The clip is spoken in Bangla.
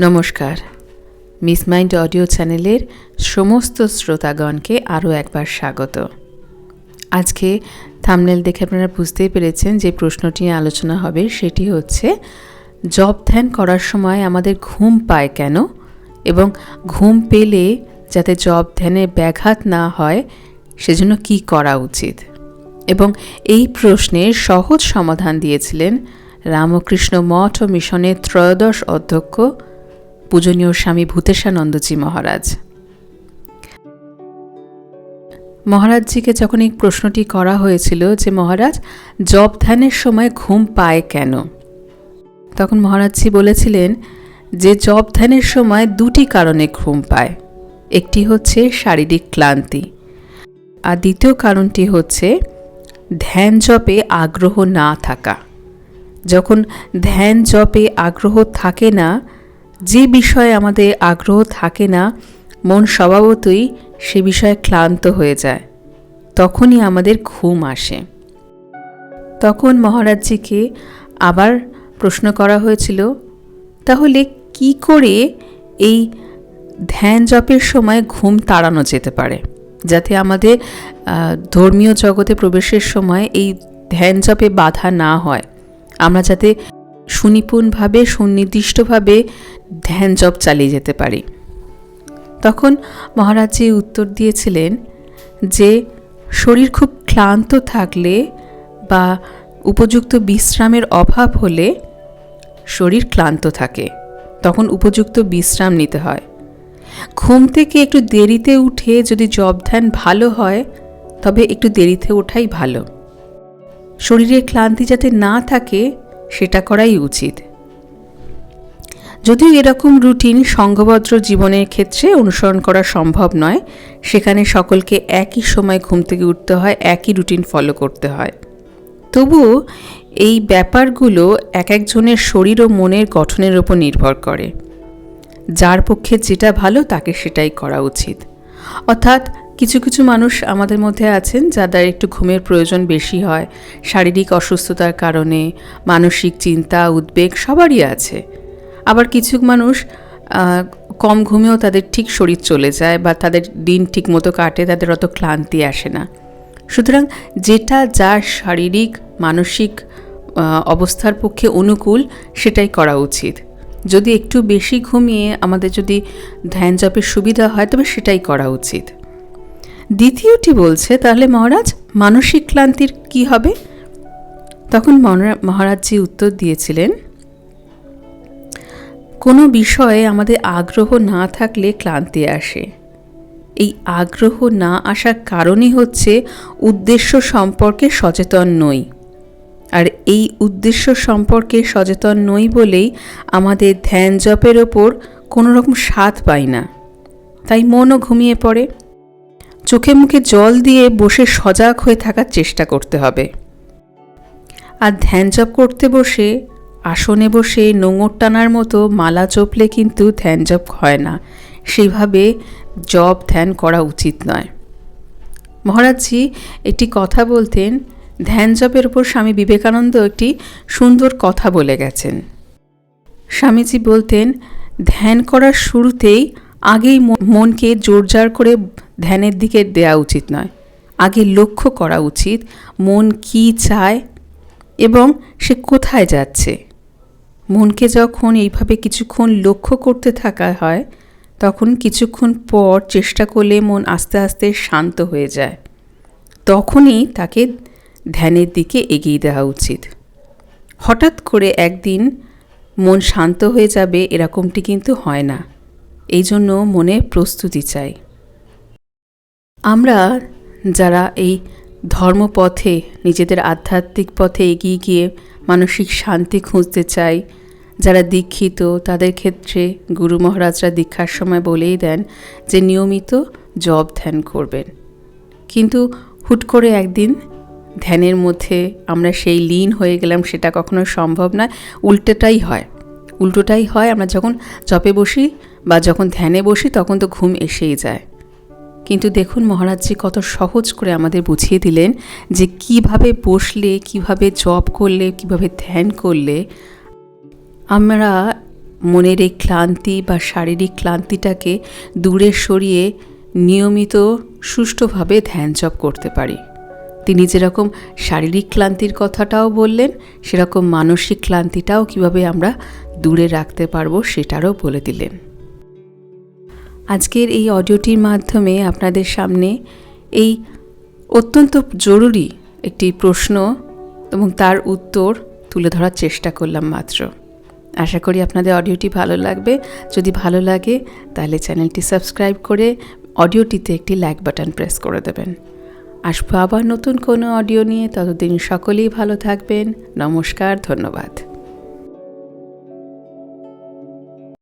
নমস্কার। মিস মাইন্ড অডিও চ্যানেলের সমস্ত শ্রোতাগণকে আরও একবার স্বাগত। আজকে থামনেল দেখে আপনারা বুঝতেই পেরেছেন যে প্রশ্নটি আলোচনা হবে, সেটি হচ্ছে, জব ধ্যান করার সময় আমাদের ঘুম পায় কেন? এবং ঘুম পেলে যাতে জব ধ্যানে ব্যাঘাত না হয়, সেজন্য কি করা উচিত? এবং এই প্রশ্নের সহজ সমাধান দিয়েছিলেন রামকৃষ্ণ মঠ ও মিশনের ত্রয়োদশ অধ্যক্ষ পূজনীয় স্বামী ভূতেশানন্দজি মহারাজ। মহারাজজিকে যখন এই প্রশ্নটি করা হয়েছিল যে, মহারাজ জব ধ্যানের সময় ঘুম পায় কেন? তখন মহারাজজি বলেছিলেন, যে জব ধ্যানের সময় দুটি কারণে ঘুম পায়। একটি হচ্ছে শারীরিক ক্লান্তি, আর দ্বিতীয় কারণটি হচ্ছে ধ্যান জপে আগ্রহ না থাকা। যখন ধ্যান জপে আগ্রহ থাকে না যে বিষয়ে আমাদের আগ্রহ থাকে না, মন স্বভাবতই সে বিষয়ে ক্লান্ত হয়ে যায়। তখনই আমাদের ঘুম আসে। তখন মহারাজজিকে আবার প্রশ্ন করা হয়েছিল, তাহলে কি করে এই ধ্যান জপের সময় ঘুম তাড়ানো যেতে পারে? যাতে আমাদের ধর্মীয় জগতে প্রবেশের সময় এই ধ্যান জপে বাধা না হয়। আমরা যাতে সুনিপুণভাবে, সুনির্দিষ্টভাবে ধ্যান জপ চালিয়ে যেতে পারি। তখন মহারাজজি উত্তর দিয়েছিলেন যে, শরীর খুব ক্লান্ত থাকলে বা উপযুক্ত বিশ্রামের অভাব হলে শরীর ক্লান্ত থাকে। তখন উপযুক্ত বিশ্রাম নিতে হয়। ঘুম থেকে একটু দেরিতে উঠে যদি জব ধ্যান ভালো হয়, তবে একটু দেরিতে ওঠাই ভালো। শরীরে ক্লান্তি যাতে না থাকে, সেটা করাই উচিত। যদিও এরকম রুটিন সংঘবদ্ধ জীবনের ক্ষেত্রে অনুসরণ করা সম্ভব নয়, সেখানে সকলকে একই সময় ঘুম থেকে উঠতে হয়, একই রুটিন ফলো করতে হয়। তবুও এই ব্যাপারগুলো এক একজনের শরীর ও মনের গঠনের ওপর নির্ভর করে। যার পক্ষে যেটা ভালো তাকে সেটাই করা উচিত। অর্থাৎ কিছু কিছু মানুষ আমাদের মধ্যে আছেন যাদের একটু ঘুমের প্রয়োজন বেশি হয়, শারীরিক অসুস্থতার কারণে, মানসিক চিন্তা, উদ্বেগ সবারই আছে। আবার কিছু মানুষ কম ঘুমেও তাদের ঠিক শরীর চলে যায় বা তাদের দিন ঠিক মতো কাটে, তাদের অত ক্লান্তি আসে না। সুতরাং যেটা যার শারীরিক, মানসিক অবস্থার পক্ষে অনুকূল, সেটাই করা উচিত। যদি একটু বেশি ঘুমিয়ে আমাদের যদি ধ্যান জপের সুবিধা হয়, তবে সেটাই করা উচিত। দ্বিতীয়টি বলছে, তাহলে মহারাজ, মানসিক ক্লান্তির কি হবে? তখন মহারা- মহারাজজি উত্তর দিয়েছিলেন কোনো বিষয়ে আমাদের আগ্রহ না থাকলে ক্লান্তি আসে। এই আগ্রহ না আসার কারণই হচ্ছে উদ্দেশ্য সম্পর্কে সচেতন নই। আর এই উদ্দেশ্য সম্পর্কে সচেতন নই বলেই আমাদের ধ্যান জপের ওপর কোনো রকম স্বাদ পাই না। তাই মনও ঘুমিয়ে পড়ে। চোখে মুখে জল দিয়ে বসে সজাগ হয়ে থাকার চেষ্টা করতে হবে। আর ধ্যান জপ করতে বসে আসনে বসে নোঙর টানার মতো মালা চপলে কিন্তু ধ্যান জপ হয় না। সেভাবে জপ ধ্যান করা উচিত নয়। মহারাজজি একটি কথা বলতেন, ধ্যান জপের উপর স্বামী বিবেকানন্দ একটি সুন্দর কথা বলে গেছেন। স্বামীজি বলতেন, ধ্যান করার শুরুতেই আগেই মন- মনকে জোরজার করে ধ্যানের দিকে দেওয়া উচিত নয়। আগে লক্ষ্য করা উচিত, মন কি চায় এবং সে কোথায় যাচ্ছে? মনকে যখন এইভাবে কিছুক্ষণ লক্ষ্য করতে থাকা হয়, তখন কিছুক্ষণ পর চেষ্টা করলে মন আস্তে আস্তে শান্ত হয়ে যায়। তখনই তাকে ধ্যানের দিকে এগিয়ে দেওয়া উচিত। হঠাৎ করে একদিন মন শান্ত হয়ে যাবে এরকমটি কিন্তু হয় না। এই জন্য মনে প্রস্তুতি চাই। আমরা যারা এই ধর্মপথে, নিজেদের আধ্যাত্মিক পথে এগিয়ে গিয়ে মানসিক শান্তি খুঁজতে চাই যারা দীক্ষিত, তাদের ক্ষেত্রে গুরু মহারাজরা দীক্ষার সময় বলেই দেন যে নিয়মিত জব ধ্যান করবেন। কিন্তু হুট করে একদিন ধ্যানের মধ্যে আমরা সেই লীন হয়ে গেলাম, সেটা কখনো সম্ভব নয়। উল্টোটাই হয়। উল্টোটাই হয়, আমরা যখন জপে বসি বা যখন ধ্যানে বসি, তখন তো ঘুম এসেই যায়। কিন্তু দেখুন মহারাজজি কত সহজ করে আমাদের বুঝিয়ে দিলেন যে কীভাবে বসলে, কীভাবে জপ করলে, কীভাবে ধ্যান করলে আমরা মনের এই ক্লান্তি বা শারীরিক ক্লান্তিটাকে দূরে সরিয়ে নিয়মিত সুষ্ঠুভাবে ধ্যান জপ করতে পারি। তিনি যেরকম শারীরিক ক্লান্তির কথাটাও বললেন, সেরকম মানসিক ক্লান্তিটাও কীভাবে আমরা দূরে রাখতে পারব সেটারও বলে দিলেন। আজকের এই অডিওটির মাধ্যমে আপনাদের সামনে এই অত্যন্ত জরুরি একটি প্রশ্ন এবং তার উত্তর তুলে ধরার চেষ্টা করলাম মাত্র। আশা করি আপনাদের অডিওটি ভালো লাগবে। যদি ভালো লাগে, তাহলে চ্যানেলটি সাবস্ক্রাইব করে অডিওটিতে একটি লাইক বাটন প্রেস করে দেবেন। আসব আবার নতুন কোনো অডিও নিয়ে, ততদিন সকলেই ভালো থাকবেন। নমস্কার, ধন্যবাদ।